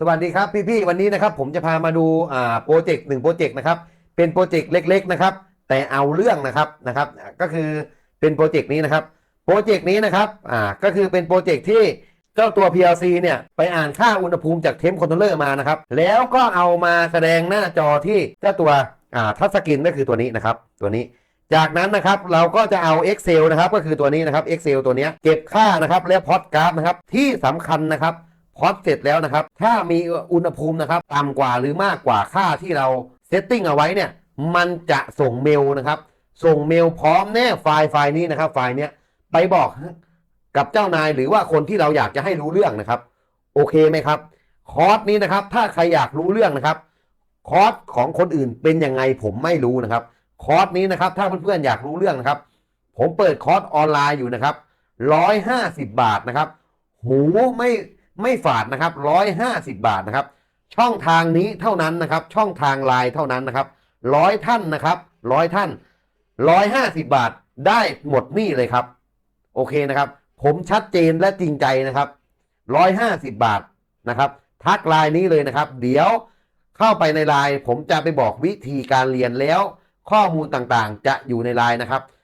สวัสดีครับพี่ๆวันนี้นะครับผมจะพามาดูอ่าโปรเจกต์หนึ่งโปรเจกต์นะครับเป็นโปรเจกต์เล็กๆนะครับแต่เอาเรื่องนะครับนะครับก็คือเป็นโปรเจกต์นี้นะครับโปรเจกต์นี้นะครับอ่าก็คือเป็นโปรเจกต์ที่เจ้าตัว PLC เนี่ยไปอ่านค่าอุณหภูมิจากเทมคอนโทรลเลอร์มานะครับแล้วก็เอามาแสดงหน้าจอที่เจ้าตัวอ่าทัชสกรีนก็คือตัวนี้นะครับตัวนี้จากนั้นนะครับเราก็จะเอา Excel นะครับก็คือตัวนี้นะครับ Excel ตัวเนี้ยเก็บค่านะครับและพอดกราฟนะครับที่สำคัญนะครับ พอดเสร็จแล้วนะครับ ถ้ามีอุณหภูมินะครับต่ำกว่าหรือมากกว่าค่าที่เราเซตติ้งเอาไว้เนี่ย มันจะส่งเมลนะครับ ส่งเมลพร้อมแน่ไฟล์ไฟล์นี้นะครับ ไฟล์เนี้ยไปบอกกับเจ้านายหรือว่าคนที่เราอยากจะให้รู้เรื่องนะครับ โอเคไหมครับ คอร์สนี้นะครับ ถ้าใครอยากรู้เรื่องนะครับ คอร์สของคนอื่นเป็นยังไงผมไม่รู้นะครับ คอร์สนี้นะครับ ถ้าเพื่อนๆอยากรู้เรื่องนะครับ ผมเปิดคอร์สออนไลน์อยู่นะครับร้อยห้าสิบบาทนะครับ หูไม่ ไม่ฝาดนะครับร้อยห้าสิบบาทนะครับ ช่องทางนี้เท่านั้นนะครับ ช่องทางไลน์เท่านั้นนะครับร้อยท่านนะครับร้อยท่านร้อยห้าสิบบาทได้หมดนี่เลยครับ โอเคนะครับ ผมชัดเจนและจริงใจนะครับร้อยห้าสิบบาทนะครับ ทักไลน์นี้เลยนะครับ เดี๋ยวเข้าไปในไลน์ผมจะไปบอกวิธีการเรียนแล้ว ข้อมูลต่างๆ จะอยู่ในไลน์นะครับ